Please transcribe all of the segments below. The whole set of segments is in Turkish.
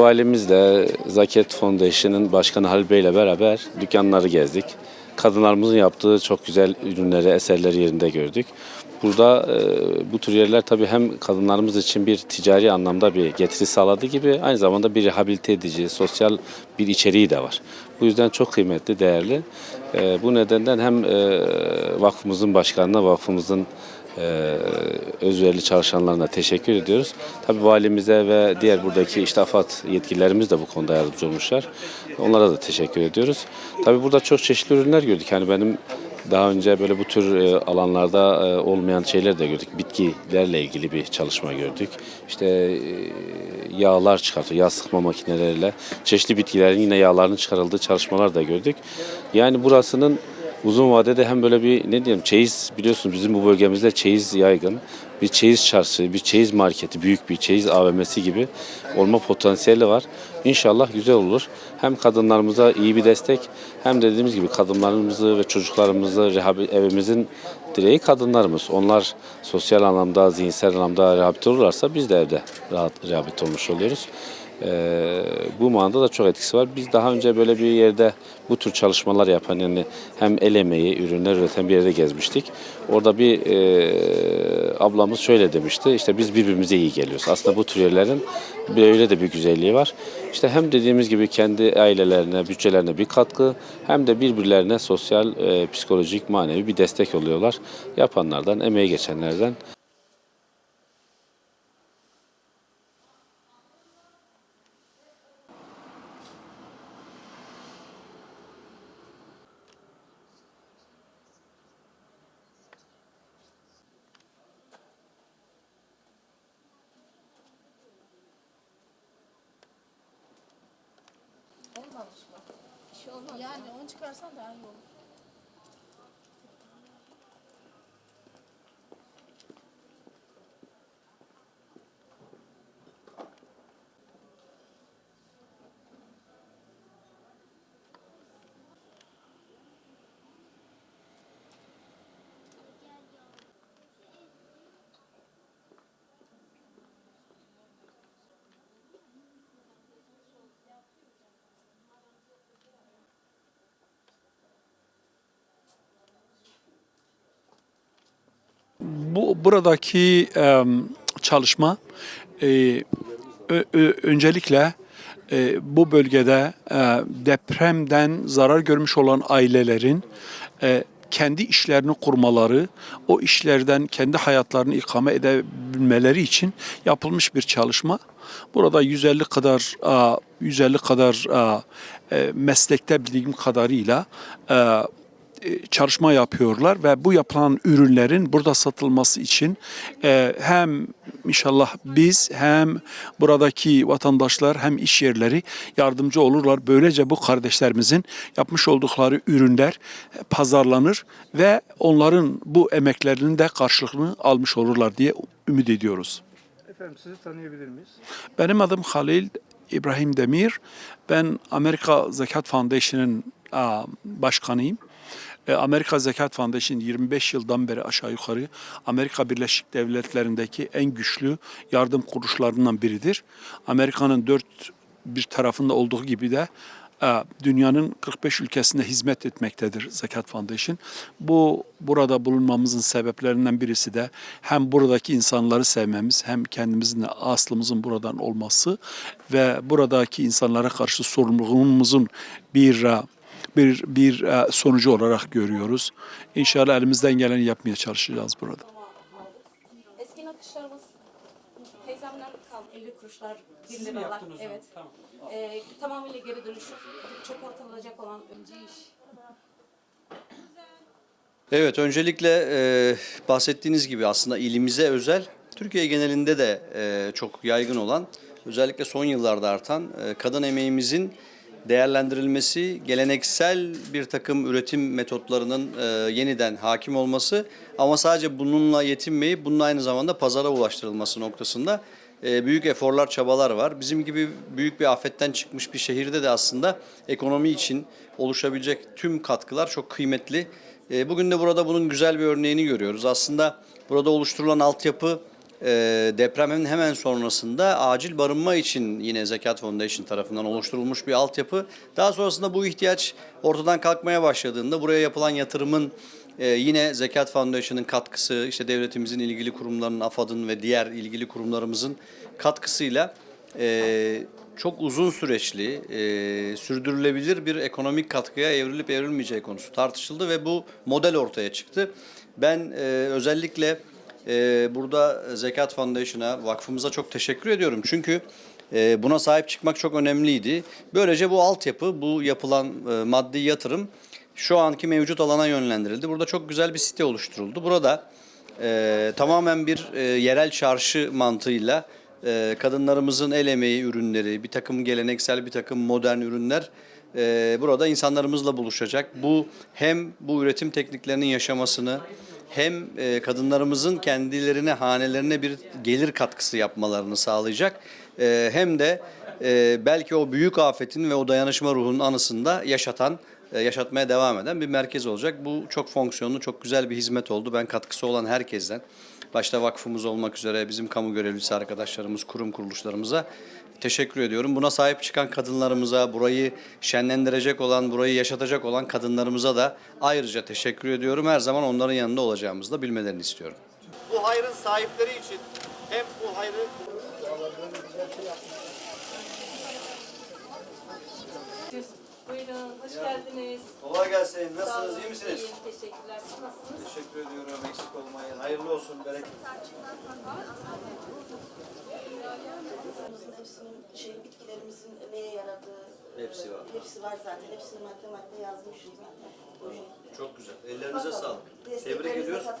valimizle Zaket Foundation'ın başkanı Halil Bey ile beraber dükkanları gezdik. Kadınlarımızın yaptığı çok güzel ürünleri, eserleri yerinde gördük. Burada e, bu tür yerler tabii hem kadınlarımız için bir ticari anlamda bir getiri sağladığı gibi aynı zamanda bir rehabilite edici, sosyal bir içeriği de var. Bu yüzden çok kıymetli, değerli. E, bu nedenden hem e, vakfımızın başkanına, vakfımızın özverili çalışanlarına teşekkür ediyoruz. Tabii valimize ve diğer buradaki işte yetkililerimiz de bu konuda yardımcı olmuşlar. Onlara da teşekkür ediyoruz. Tabii burada çok çeşitli ürünler gördük. Yani benim daha önce böyle bu tür e, alanlarda e, olmayan şeyler de gördük. Bitkilerle ilgili bir çalışma gördük. İşte e, yağlar çıkartıyor, yağ sıkma makineleriyle çeşitli bitkilerin yine yağlarının çıkarıldığı çalışmalar da gördük. Yani burasının uzun vadede hem böyle bir ne diyelim çeyiz biliyorsunuz bizim bu bölgemizde çeyiz yaygın. Bir çeyiz çarşı, bir çeyiz marketi, büyük bir çeyiz AVM'si gibi olma potansiyeli var. İnşallah güzel olur. Hem kadınlarımıza iyi bir destek hem de dediğimiz gibi kadınlarımızı ve çocuklarımızı evimizin direği kadınlarımız. Onlar sosyal anlamda, zihinsel anlamda rehabilite olurlarsa biz de evde rahat rehabilite olmuş oluyoruz. Ee, bu manada da çok etkisi var. Biz daha önce böyle bir yerde bu tür çalışmalar yapan yani hem el emeği, ürünler üreten bir yerde gezmiştik. Orada bir e, ablamız şöyle demişti. İşte biz birbirimize iyi geliyoruz. Aslında bu tür yerlerin böyle de bir güzelliği var. İşte hem dediğimiz gibi kendi ailelerine, bütçelerine bir katkı hem de birbirlerine sosyal, e, psikolojik, manevi bir destek oluyorlar. Yapanlardan, emeği geçenlerden. Bir şey olmaz. Yani onu çıkarsan daha iyi olur. Bu buradaki e, çalışma e, ö- ö- öncelikle e, bu bölgede e, depremden zarar görmüş olan ailelerin e, kendi işlerini kurmaları, o işlerden kendi hayatlarını ikame edebilmeleri için yapılmış bir çalışma. Burada 150 kadar a, 150 kadar e, meslekte bildiğim kadarıyla e, çalışma yapıyorlar ve bu yapılan ürünlerin burada satılması için e, hem inşallah biz hem buradaki vatandaşlar hem iş yerleri yardımcı olurlar. Böylece bu kardeşlerimizin yapmış oldukları ürünler pazarlanır ve onların bu emeklerinin de karşılığını almış olurlar diye ümit ediyoruz. Efendim sizi tanıyabilir miyiz? Benim adım Halil İbrahim Demir. Ben Amerika Zekat Foundation'ın başkanıyım. E, Amerika Zekat Foundation 25 yıldan beri aşağı yukarı Amerika Birleşik Devletleri'ndeki en güçlü yardım kuruluşlarından biridir. Amerika'nın dört bir tarafında olduğu gibi de e, dünyanın 45 ülkesinde hizmet etmektedir Zekat Foundation. Bu burada bulunmamızın sebeplerinden birisi de hem buradaki insanları sevmemiz hem kendimizin aslımızın buradan olması ve buradaki insanlara karşı sorumluluğumuzun bir e, bir bir e, sonucu olarak görüyoruz. İnşallah elimizden geleni yapmaya çalışacağız burada. Eski nakışlarımız teyzemden kaldı 50 kuruşlar, 1 liralar. Evet. Ee, tamamıyla geri dönüşüm. Çöpe atılacak olan önce iş. Evet, öncelikle e, bahsettiğiniz gibi aslında ilimize özel, Türkiye genelinde de e, çok yaygın olan, özellikle son yıllarda artan e, kadın emeğimizin değerlendirilmesi, geleneksel bir takım üretim metotlarının e, yeniden hakim olması ama sadece bununla yetinmeyip bunun aynı zamanda pazara ulaştırılması noktasında e, büyük eforlar, çabalar var. Bizim gibi büyük bir afetten çıkmış bir şehirde de aslında ekonomi için oluşabilecek tüm katkılar çok kıymetli. E, Bugün de burada bunun güzel bir örneğini görüyoruz. Aslında burada oluşturulan altyapı depremin hemen sonrasında acil barınma için yine Zekat Foundation tarafından oluşturulmuş bir altyapı. Daha sonrasında bu ihtiyaç ortadan kalkmaya başladığında buraya yapılan yatırımın e, yine Zekat Foundation'ın katkısı, işte devletimizin ilgili kurumlarının, AFAD'ın ve diğer ilgili kurumlarımızın katkısıyla e, çok uzun süreçli, e, sürdürülebilir bir ekonomik katkıya evrilip evrilmeyeceği konusu tartışıldı ve bu model ortaya çıktı. Ben e, özellikle e, burada Zekat Foundation'a, vakfımıza çok teşekkür ediyorum. Çünkü e, buna sahip çıkmak çok önemliydi. Böylece bu altyapı, bu yapılan e, maddi yatırım şu anki mevcut alana yönlendirildi. Burada çok güzel bir site oluşturuldu. Burada e, tamamen bir yerel çarşı mantığıyla kadınlarımızın el emeği ürünleri, bir takım geleneksel, bir takım modern ürünler burada insanlarımızla buluşacak. Bu hem bu üretim tekniklerinin yaşamasını hem e, kadınlarımızın kendilerine, hanelerine bir gelir katkısı yapmalarını sağlayacak. E, hem de e, belki o büyük afetin ve o dayanışma ruhunun anısında yaşatan, yaşatmaya devam eden bir merkez olacak. Bu çok fonksiyonlu, çok güzel bir hizmet oldu. Ben katkısı olan herkesten, başta vakfımız olmak üzere bizim kamu görevlisi arkadaşlarımız, kurum kuruluşlarımıza teşekkür ediyorum. Buna sahip çıkan kadınlarımıza, burayı şenlendirecek olan, burayı yaşatacak olan kadınlarımıza da ayrıca teşekkür ediyorum. Her zaman onların yanında olacağımızı da bilmelerini istiyorum. bu hayrın sahipleri için hem bu hayrı Buyurun, hoş geldiniz. kolay gelsin. Sağ olun, Nasılsınız? iyi misiniz? İyiyim, teşekkürler. Siz nasılsınız? Teşekkür ediyorum. Eksik olmayın. Hayırlı olsun. Bereket. Hepsinin şey, bitkilerimizin neye yaradığı Hepsi var. Hepsi var zaten. Hepsini madde madde yazmışız zaten. Buyurun. Çok güzel. Ellerinize Bakalım. sağlık. Tebrik ediyoruz. kat-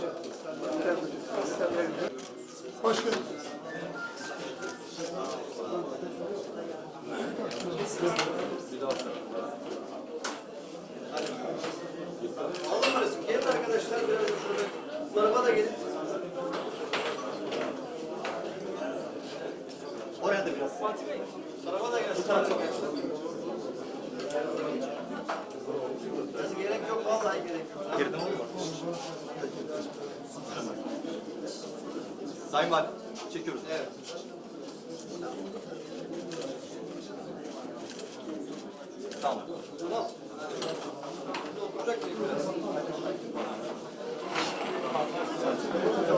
Tamam. Alın resim. Gelin arkadaşlar biraz şöyle. Tarafa da gelin. Oraya da biraz. Bu tarafa da gelsin. Bu tarafa Biraz gerek yok vallahi gerek yok. Geride mi Sayın Valim, çekiyoruz. Evet. Tamam. Duracak mıyım biraz?